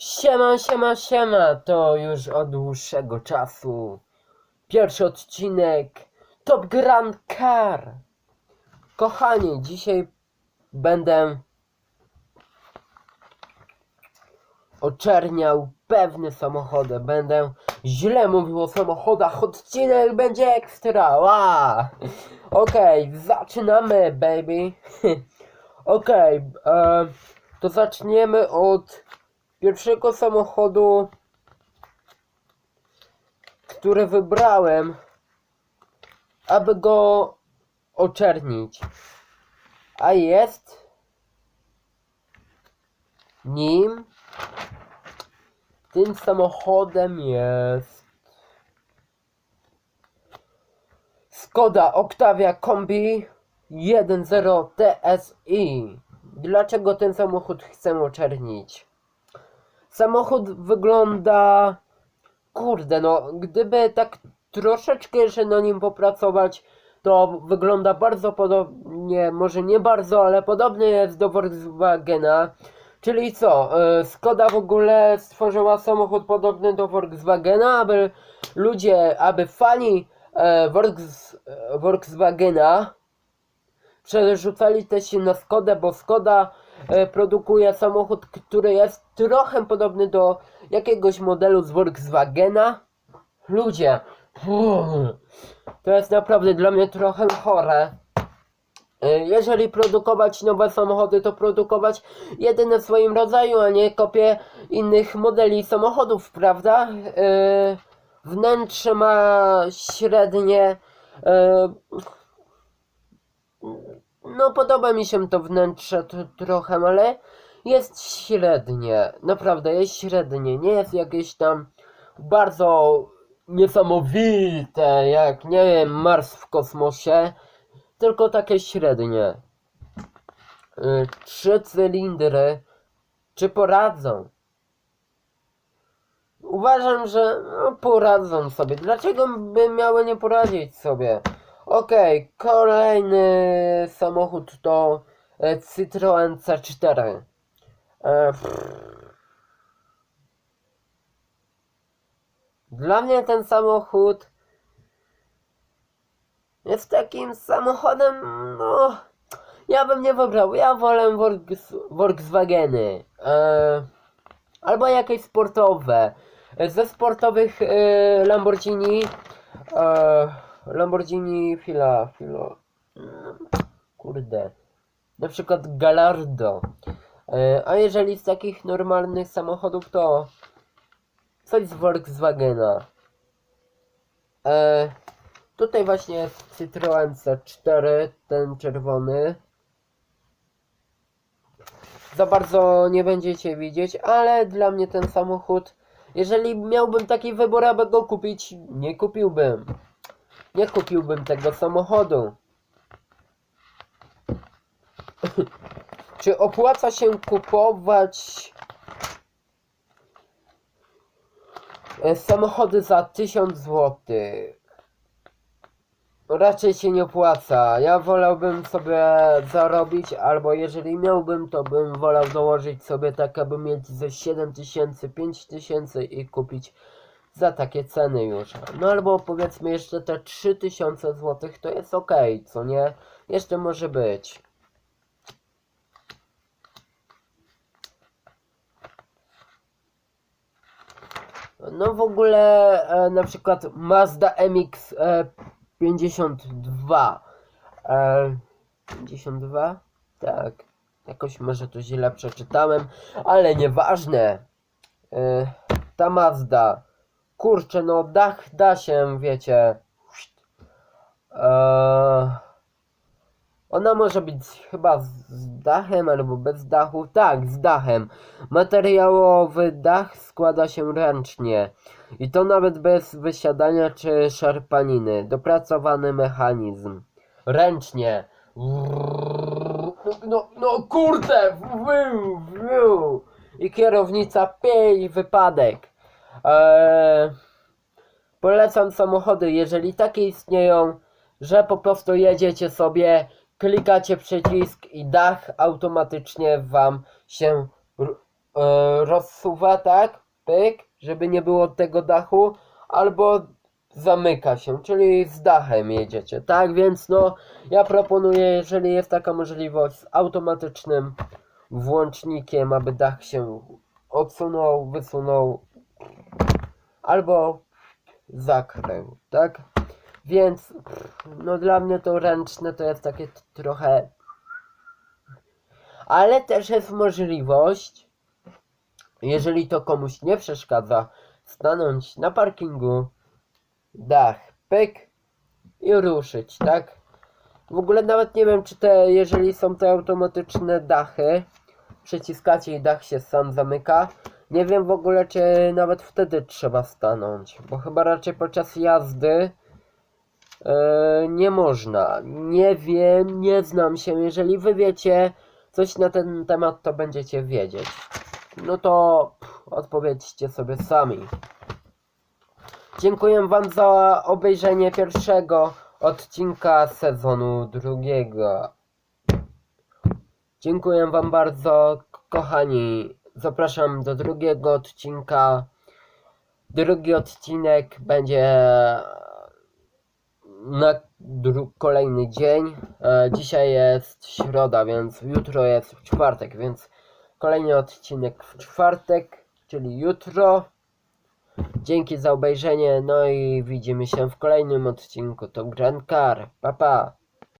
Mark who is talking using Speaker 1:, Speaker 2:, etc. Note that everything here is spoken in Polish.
Speaker 1: Siema, siema, siema, to już od dłuższego czasu. Pierwszy odcinek Top Grand Car. Kochani, dzisiaj będę oczerniał pewne samochody. Będę źle mówił o samochodach. Odcinek będzie ekstra. Ła! Okej, zaczynamy, baby. Okej, e, to zaczniemy od pierwszego samochodu, który wybrałem, aby go oczernić. A jest nim, tym samochodem jest Skoda Octavia Kombi 1.0 TSI. Dlaczego ten samochód chcę oczernić? Samochód wygląda. Kurde, no, gdyby tak troszeczkę jeszcze na nim popracować, to wygląda bardzo podobnie, może nie bardzo, ale podobny jest do Volkswagena. Czyli co, e, Skoda w ogóle stworzyła samochód podobny do Volkswagena, aby ludzie, aby fani e, e, Volkswagena przerzucali też się na Skodę, bo Skoda produkuje samochód, który jest trochę podobny do jakiegoś modelu z Volkswagena. Ludzie, to jest naprawdę dla mnie trochę chore. E, Jeżeli produkować nowe samochody, to produkować jedyne w swoim rodzaju, a nie kopie innych modeli samochodów, prawda? E, Wnętrze ma średnie. No, podoba mi się to wnętrze trochę, ale jest średnie. Naprawdę jest średnie. Nie jest jakieś tam bardzo niesamowite, jak nie wiem, Mars w kosmosie, tylko takie średnie. Y, Trzy cylindry. Czy poradzą? Uważam, że no, poradzą sobie. Dlaczego by miały nie poradzić sobie? Okej, kolejny samochód to e, Citroen C4. E. Dla mnie ten samochód jest takim samochodem, no, ja bym nie wybrał. Ja wolę Volks, Volkswageny. E, albo jakieś sportowe. Ze sportowych e, Lamborghini. E, Lamborghini Fila, Filo. Kurde. Na przykład Gallardo. E, a jeżeli z takich normalnych samochodów to coś z Volkswagena. E, tutaj właśnie jest Citroen C4, ten czerwony. Za bardzo nie będziecie widzieć, ale dla mnie ten samochód, jeżeli miałbym taki wybór, aby go kupić, nie kupiłbym. Nie kupiłbym tego samochodu. Czy opłaca się kupować e, samochody za 1000 zł? Raczej się nie opłaca. Ja wolałbym sobie zarobić, albo jeżeli miałbym, to bym wolał dołożyć sobie tak, aby mieć ze 7000, 5000 i kupić za takie ceny już. No albo powiedzmy jeszcze te 3000 zł to jest ok, co nie? Jeszcze może być. No w ogóle e, na przykład Mazda MX e, 52. E, 52? Tak. Jakoś może to źle przeczytałem, ale nieważne. E, ta Mazda. Kurczę, no dach da się, wiecie. E, ona może być chyba z dachem albo bez dachu. Tak, z dachem. Materiałowy dach składa się ręcznie. I to nawet bez wysiadania czy szarpaniny. Dopracowany mechanizm. Ręcznie. No, no kurde! I kierownica piej wypadek. Eee, polecam samochody, jeżeli takie istnieją, że po prostu jedziecie sobie, klikacie przycisk i dach automatycznie wam się e, rozsuwa, tak? Pyk, żeby nie było tego dachu, albo zamyka się, czyli z dachem jedziecie, tak? Więc no, ja proponuję, jeżeli jest taka możliwość, z automatycznym włącznikiem, aby dach się odsunął, wysunął, albo zakrył, tak? Więc, no dla mnie to ręczne to jest takie trochę... Ale też jest możliwość, jeżeli to komuś nie przeszkadza, stanąć na parkingu, dach, pyk i ruszyć, tak? W ogóle nawet nie wiem, czy te, jeżeli są te automatyczne dachy, przyciskacie i dach się sam zamyka. Nie wiem w ogóle, czy nawet wtedy trzeba stanąć, bo chyba raczej podczas jazdy e, nie można. Nie wiem, nie znam się. Jeżeli wy wiecie coś na ten temat, to będziecie wiedzieć. No to pff, odpowiedzcie sobie sami. Dziękuję Wam za obejrzenie pierwszego odcinka sezonu drugiego. Dziękuję Wam bardzo, kochani. Zapraszam do drugiego odcinka. Drugi odcinek będzie na kolejny dzień. E, dzisiaj jest środa, więc jutro jest czwartek, więc kolejny odcinek w czwartek, czyli jutro. Dzięki za obejrzenie, no i widzimy się w kolejnym odcinku. To Grand Car. Pa pa!